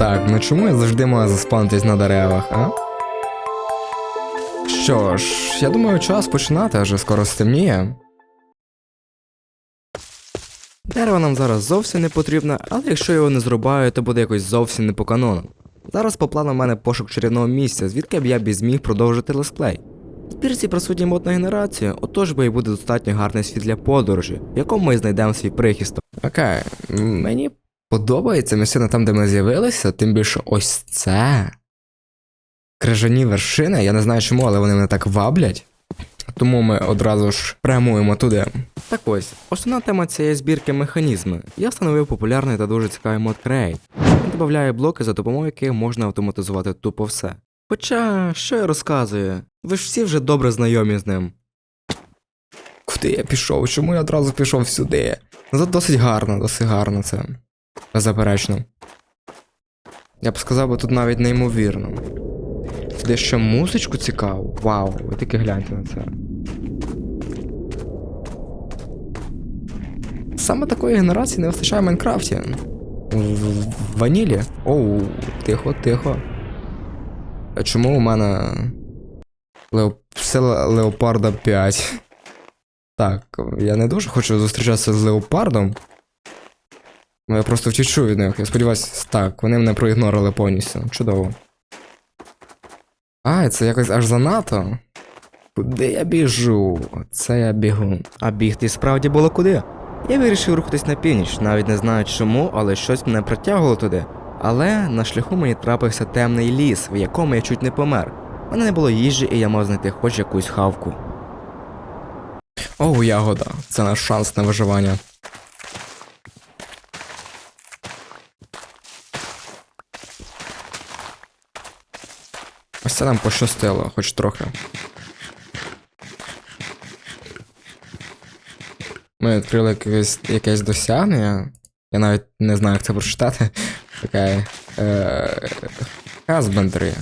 Так, ну чому я завжди маю заспанитись на деревах, а? Що ж, я думаю, час починати, адже скоро стемніє. Дерево нам зараз зовсім не потрібно, але якщо його не зрубаю, то буде якось зовсім не по канону. Зараз по плану в мене пошук чарівного місця, звідки б я б зміг продовжити летсплей. В збірці присутні модна генерація, отож би і буде достатньо гарний світ для подорожі, в якому ми знайдемо свій прихисток. Окей, мені подобається місцина там, де ми з'явилися, тим більше ось це. Крижані вершини, я не знаю чому, але вони мене так ваблять. Тому ми одразу ж прямуємо туди. Так ось, основна тема цієї збірки механізми. Я встановив популярний та дуже цікавий мод Create. Він додає блоки, за допомогою яких можна автоматизувати тупо все. Хоча, що я розказую, ви ж всі вже добре знайомі з ним. Куди я пішов? Чому я одразу пішов сюди? Ну, досить гарно, досить гарно це. Беззаперечно. Я б сказав, бо тут навіть неймовірно. Де ще музичку цікаву? Вау, ви тільки гляньте на це. Саме такої генерації не вистачає в Майнкрафті. В, в, ванілі. Оу, тихо, тихо. А чому у мене. Леоп... Сила Леопарда 5? Так, я не дуже хочу зустрічатися з Леопардом. Ну, Я просто втічу від них. Я сподіваюся, так, вони мене проігнорили повністю. Чудово. А, це якось аж занадто. Куди я біжу? Це я бігу. А бігти справді було куди? Я вирішив рухатись на північ, навіть не знаю чому, але щось мене притягувало туди. Але на шляху мені трапився темний ліс, в якому я чуть не помер. У мене не було їжі, і я мав знайти хоч якусь хавку. Оу, ягода. Це наш шанс на виживання. Це нам пощастило, хоч трохи. Ми відкрили якесь, якесь досягнення. Я навіть не знаю, як це прочитати. Таке. Е, Husbandry.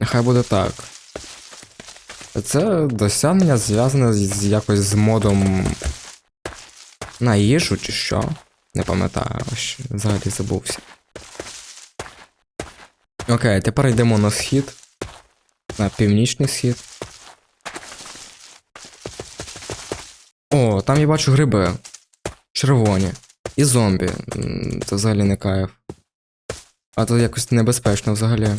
Нехай буде так. Це досягнення зв'язане з якось з модом на їжу чи що. Не пам'ятаю, взагалі забувся. Окей, тепер йдемо на схід. На північний схід. О, там я бачу гриби. Червоні. І зомбі. Це взагалі не кайф. А то якось небезпечно взагалі.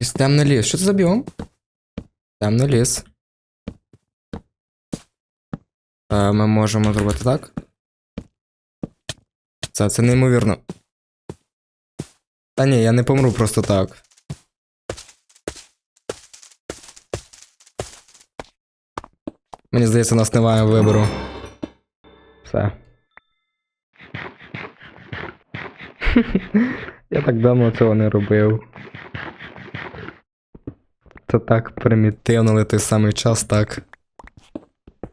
Якийсь темний ліс. Що це за біом? Темний ліс. Е, ми можемо зробити так. Це, це неймовірно. Та ні, я не помру просто так. Мені здається, у нас немає вибору. Все. я так давно цього не робив. Це так примітивно, але той самий час так.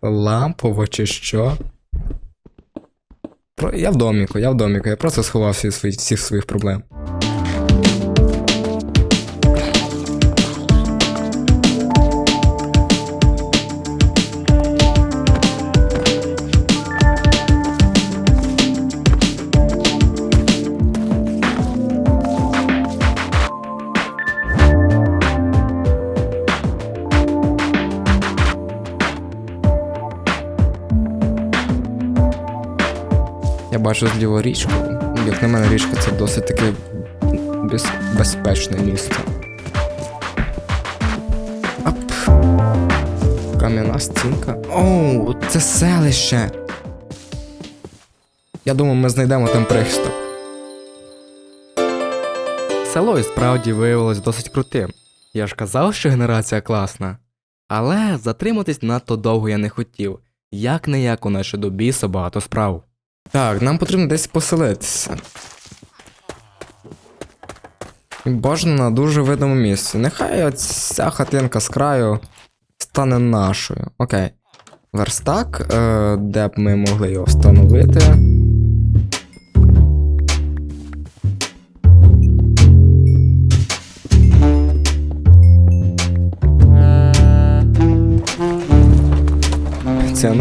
Лампово чи що? Я в доміку, я в доміку, я просто сховався від своїх, всіх своїх проблем. Бачу зліво річку. Як на мене, річка це досить таке без... безпечне місто. Ап. Кам'яна стінка. Оу, це селище. Я думаю, ми знайдемо там прихисток. Село і справді виявилось досить крутим. Я ж казав, що генерація класна. Але затриматись надто довго я не хотів. Як не як у нас ще до біса багато справ. Так, нам потрібно десь поселитися. Бажано на дуже видному місці. Нехай ця хатинка з краю стане нашою. Окей. Верстак, е, де б ми могли його встановити. Це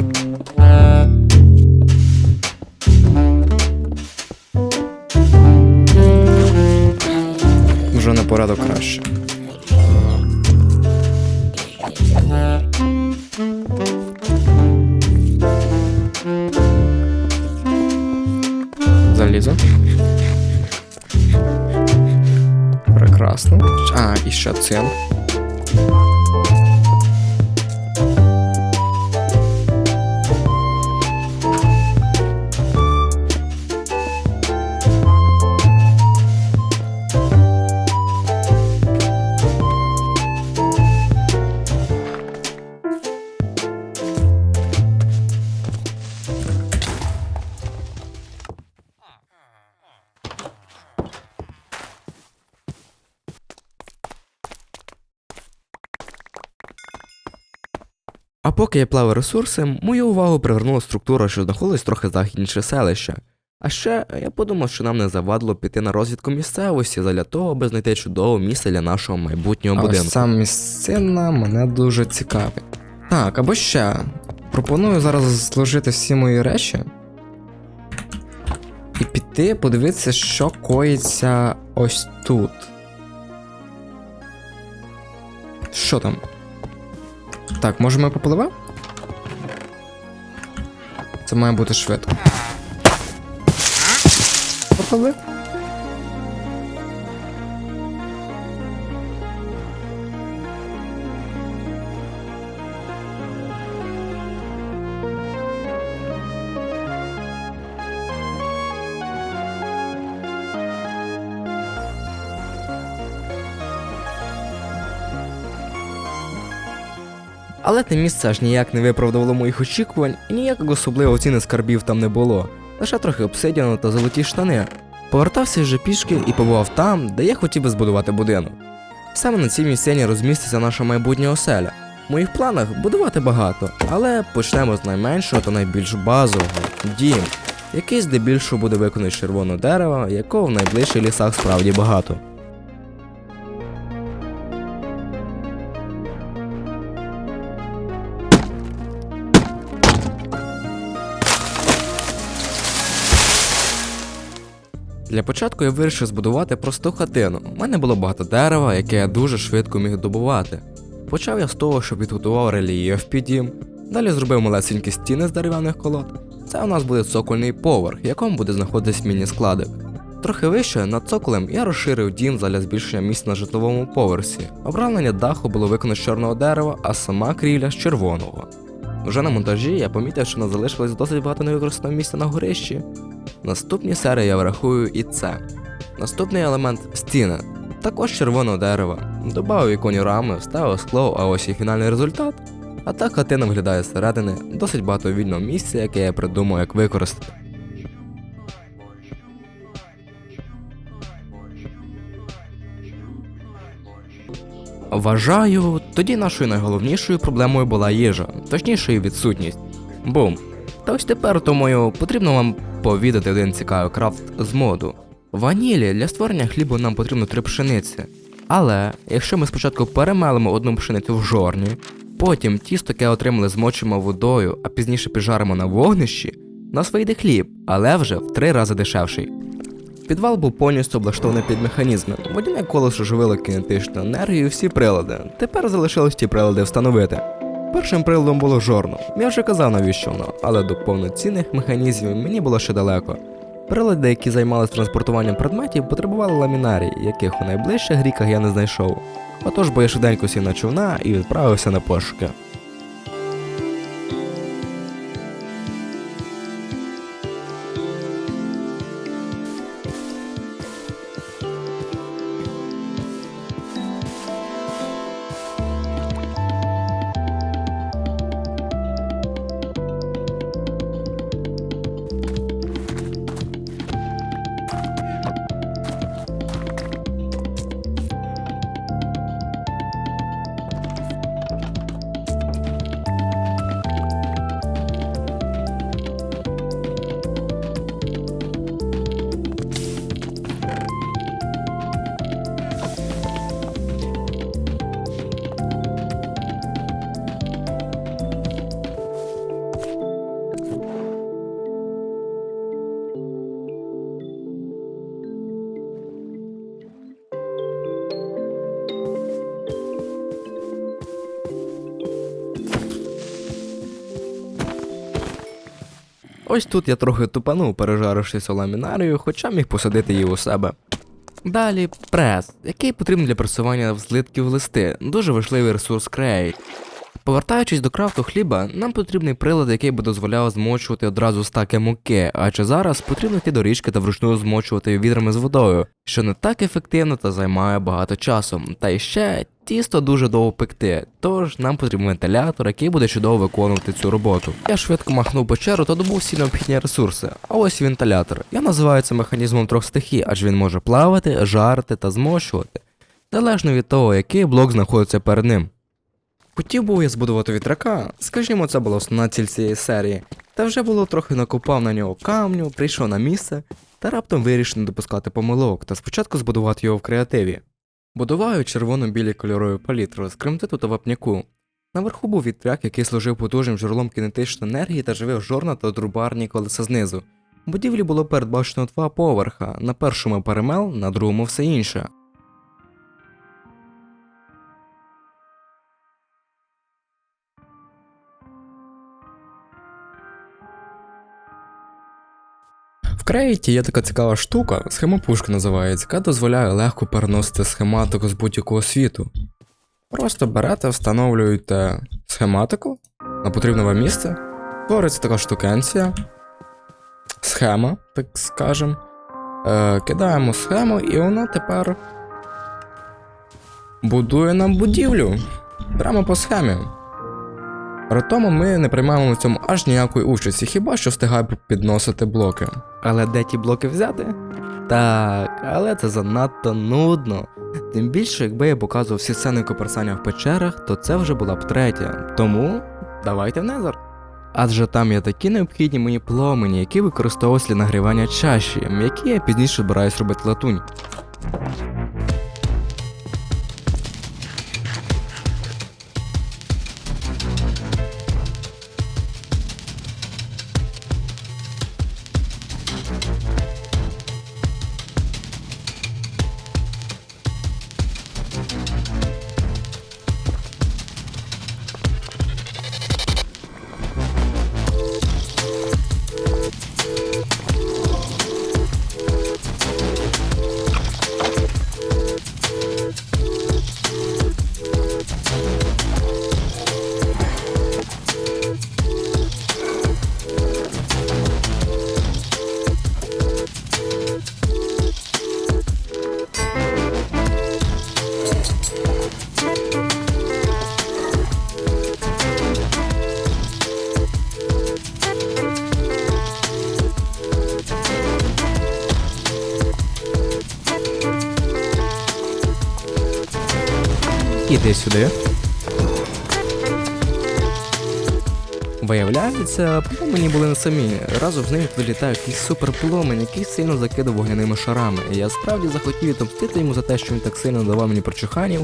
порядок краще. Залізо. Прекрасно. А, і ще цинк. Поки я плавав ресурси, мою увагу привернула структура, що знаходилась трохи західніше селища. А ще я подумав, що нам не завадило піти на розвідку місцевості задля того, аби знайти чудове місце для нашого майбутнього А будинку. ось сам місцина мене дуже цікавить. Так, або ще. Пропоную зараз зложити всі мої речі. І піти подивитися, що коїться ось тут. Що там? Так, може ми попливемо? Це має бути швидко. Попливли? Але те місце аж ніяк не виправдувало моїх очікувань, і ніякого особливого ціни скарбів там не було. Лише трохи обсидіану та золоті штани. Повертався вже пішки і побував там, де я хотів би збудувати будинок. Саме на цій місцині розміститься наша майбутня оселя. В моїх планах будувати багато, але почнемо з найменшого та найбільш базового дім, який здебільшого буде виконаний з червоного дерева, якого в найближчих лісах справді багато. Для початку я вирішив збудувати просту хатину. У мене було багато дерева, яке я дуже швидко міг добувати. Почав я з того, що підготував рельєф під дім, далі зробив малесенькі стіни з дерев'яних колод. Це у нас буде цокольний поверх, в якому буде знаходитись міні-складик. Трохи вище над цоколем я розширив дім задля збільшення місць на житловому поверсі. Обрамлення даху було виконано з чорного дерева, а сама крівля з червоного. Вже на монтажі я помітив, що не залишилось досить багато невикористаного місця на горищі. Наступні серії я врахую і це. Наступний елемент стіни. Також червоного дерева. Добавив іконі рами, вставив скло, а ось і фінальний результат. А так хатина виглядає зсередини, досить багато вільного місця, яке я придумав, як використати. Вважаю, тоді нашою найголовнішою проблемою була їжа, точніше її відсутність. Бум. Та ось тепер, думаю, потрібно вам повідати один цікавий крафт з моду. Ванілі для створення хлібу нам потрібно три пшениці. Але якщо ми спочатку перемелимо одну пшеницю в жорні, потім тісто, яке отримали, змочимо водою, а пізніше піджаримо на вогнищі, нас вийде хліб, але вже в три рази дешевший. Підвал був повністю облаштований під механізми. Водяне колесо живило кінетичну енергію і всі прилади. Тепер залишилось ті прилади встановити. Першим приладом було жорно. Я вже казав навіщо воно, але до повноцінних механізмів мені було ще далеко. Прилади, які займалися транспортуванням предметів, потребували ламінарій, яких у найближчих ріках я не знайшов. Отож, бо я швиденько сів на човна і відправився на пошуки. Ось тут я трохи тупанув, пережарившись ламінарію, хоча міг посадити її у себе. Далі прес, який потрібен для пресування злитків в листи, дуже важливий ресурс Create. Повертаючись до крафту хліба, нам потрібний прилад, який би дозволяв змочувати одразу стаки муки, адже зараз потрібно йти до річки та вручну змочувати відрами з водою, що не так ефективно та займає багато часу. Та й ще тісто дуже довго пекти, тож нам потрібен вентилятор, який буде чудово виконувати цю роботу. Я швидко махнув печеру та добув всі необхідні ресурси. А ось вентилятор. Я називаю це механізмом трьох стихій, адже він може плавати, жарити та змощувати, залежно від того, який блок знаходиться перед ним. Хотів був я збудувати вітряка, скажімо, це була основна ціль цієї серії, та вже було трохи накопав на нього камню, прийшов на місце та раптом вирішив не допускати помилок та спочатку збудувати його в креативі. Будуваю червоно-білі кольорові палітри з кремтиту та вапняку. Наверху був вітряк, який служив потужним джерелом кінетичної енергії та живив жорна та друбарні колеса знизу. У будівлі було передбачено два поверха, на першому перемел, на другому все інше. В Create є така цікава штука, схемопушка називається, яка дозволяє легко переносити схематику з будь-якого світу. Просто берете, встановлюєте схематику на потрібне вам місце, твориться така штукенція, схема, так скажем. Е, кидаємо схему, і вона тепер будує нам будівлю прямо по схемі. При тому ми не приймаємо в цьому аж ніякої участі, хіба що встигаємо підносити блоки. Але де ті блоки взяти? Так, але це занадто нудно. Тим більше, якби я показував всі сцени коперсання в печерах, то це вже була б третя. Тому давайте в Незер. Адже там є такі необхідні мені пломені, які використовуються для нагрівання чаші, які я пізніше збираюсь робити латунь. Іди сюди. Виявляється, пломені були не самі. Разом з ними вилітає якийсь суперпломень, який сильно закидав вогняними шарами. Я справді захотів відомстити йому за те, що він так сильно давав мені прочуханів.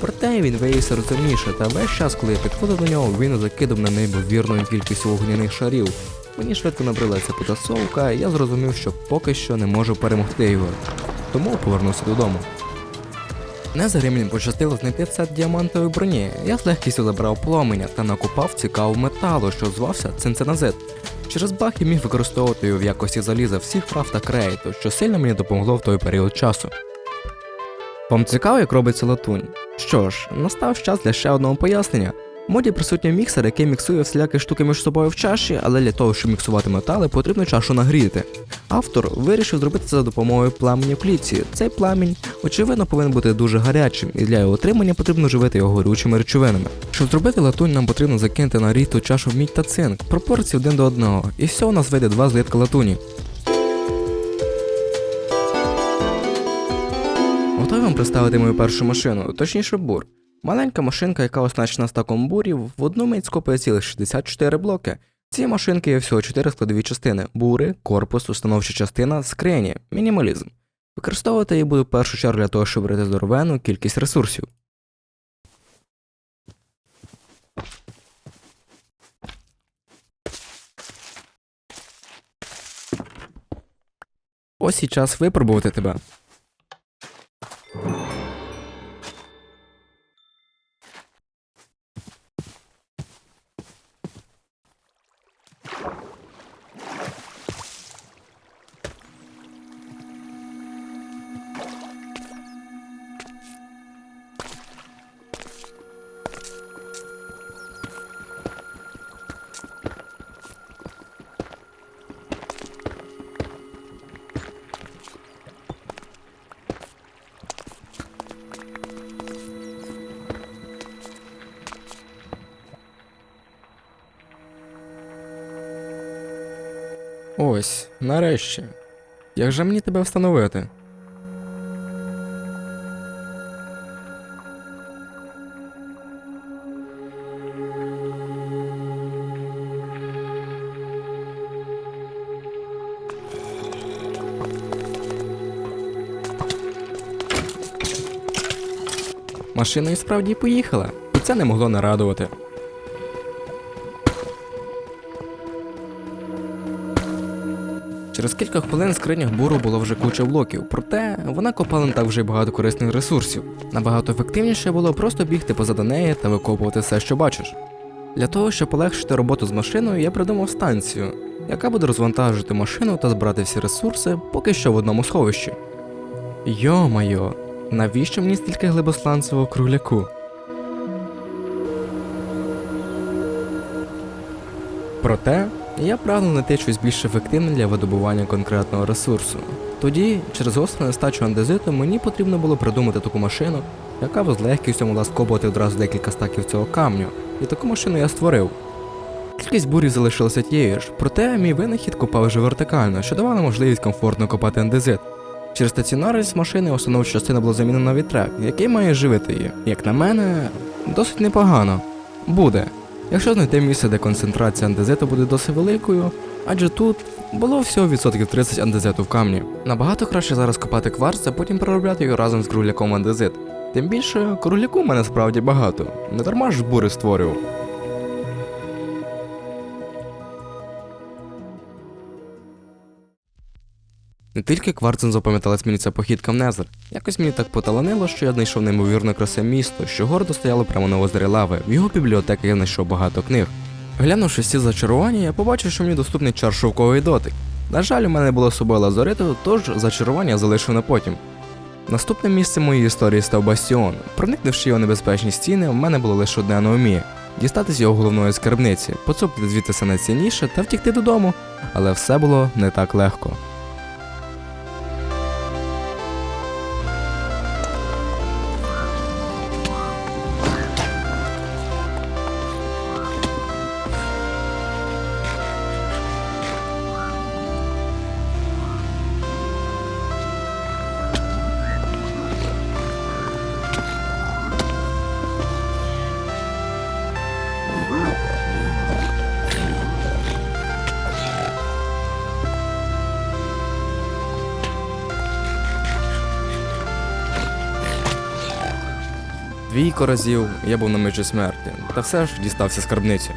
Проте він виявився розумніше, та весь час, коли я підходив до нього, він закидав на неймовірну кількість вогняних шарів. Мені швидко набрила ця потасовка, і я зрозумів, що поки що не можу перемогти його. Тому повернувся додому. Незарі мені пощастило знайти сет діамантової броні. Я з легкістю забрав пломеня та накопав цікаву металу, що звався цинценазит. Через баг я міг використовувати його в якості заліза всіх прав та крейту, що сильно мені допомогло в той період часу. Вам цікаво, як робиться латунь? Що ж, настав час для ще одного пояснення. В моді присутній міксер, який міксує всілякі штуки між собою в чаші, але для того, щоб міксувати метали, потрібно чашу нагріти. Автор вирішив зробити це за допомогою пламені в клітці. Цей пламінь, очевидно, повинен бути дуже гарячим, і для його отримання потрібно живити його горючими речовинами. Щоб зробити латунь, нам потрібно закинути на ріту чашу мідь та цинк, пропорції один до одного, і все у нас вийде два злитка латуні. Готовий вам представити мою першу машину, точніше бур. Маленька машинка, яка оснащена стаком бурів, в одну мить скопує цілих 64 блоки. Ці машинки є всього 4 складові частини: бури, корпус, установча частина, скрині, мінімалізм. Використовувати її буду в першу чергу для того, щоб вирити здоровену кількість ресурсів. Ось і час випробувати тебе. Ось, нарешті. Як же мені тебе встановити? Машина і справді поїхала, і це не могло не Через кілька хвилин в скринях буру було вже куча блоків, проте вона копала не так вже й багато корисних ресурсів. Набагато ефективніше було просто бігти позаду неї та викопувати все, що бачиш. Для того, щоб полегшити роботу з машиною, я придумав станцію, яка буде розвантажити машину та збирати всі ресурси поки що в одному сховищі. Йо-майо, навіщо мені стільки глибосланцевого кругляку? Проте я прагну знайти щось більш ефективне для видобування конкретного ресурсу. Тоді, через гостру нестачу андезиту, мені потрібно було придумати таку машину, яка б з легкістю могла скопувати одразу декілька стаків цього камню. І таку машину я створив. Кількість бурів залишилася тією ж, проте мій винахід копав вже вертикально, що давало можливість комфортно копати андезит. Через стаціонарність машини основною частиною було замінено на вітрак, який має живити її. Як на мене, досить непогано. Буде. Якщо знайти місце, де концентрація андезиту буде досить великою, адже тут було всього відсотків 30 андезиту в камні. Набагато краще зараз копати кварц, а потім переробляти його разом з кругляком андезит. Тим більше, кругляку в мене справді багато. Не дарма ж бури створював. Не тільки кварцем запам'яталась мені ця похідка в Незер. Якось мені так поталанило, що я знайшов неймовірно красиве місто, що гордо стояло прямо на озері лави. В його бібліотеки я знайшов багато книг. Глянувши ці зачарування, я побачив, що мені доступний чар шовковий дотик. На жаль, у мене було з собою лазориту, тож зачарування залишив на потім. Наступним місцем моєї історії став Бастіон. Проникнувши його небезпечні стіни, у мене було лише одне на умі дістати його головної скарбниці, поцупити звідти все найцінніше та втікти додому. Але все було не так легко. Двійко разів я був на межі смерті, та все ж дістався скарбниці.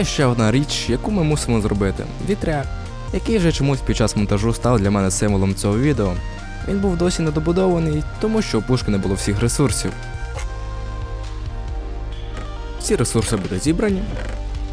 Є ще одна річ, яку ми мусимо зробити: вітряк, який вже чомусь під час монтажу став для мене символом цього відео. Він був досі недобудований, тому що у пушки не було всіх ресурсів. Всі ресурси будуть зібрані.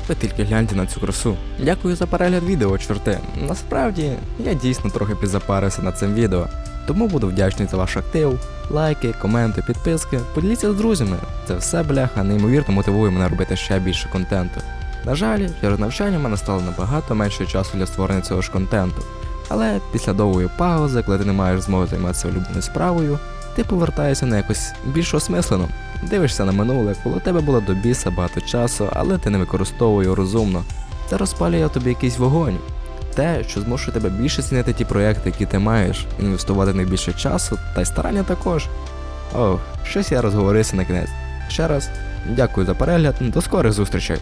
Ви тільки гляньте на цю красу. Дякую за перегляд відео, чорти. Насправді, я дійсно трохи підзапарився над цим відео, тому буду вдячний за ваш актив, лайки, коменти, підписки. Поділіться з друзями. Це все бляха неймовірно мотивує мене робити ще більше контенту. На жаль, через навчання в мене стало набагато менше часу для створення цього ж контенту. Але після довгої паузи, коли ти не маєш змоги займатися улюбленою справою, ти повертаєшся на якось більш осмислено. Дивишся на минуле, коли у тебе було до біса багато часу, але ти не використовує його розумно. Це розпалює тобі якийсь вогонь. Те, що змушує тебе більше цінити ті проекти, які ти маєш, інвестувати в них більше часу, та й старання також. Ох, щось я розговорився на кінець. Ще раз, дякую за перегляд, до скорих зустрічей!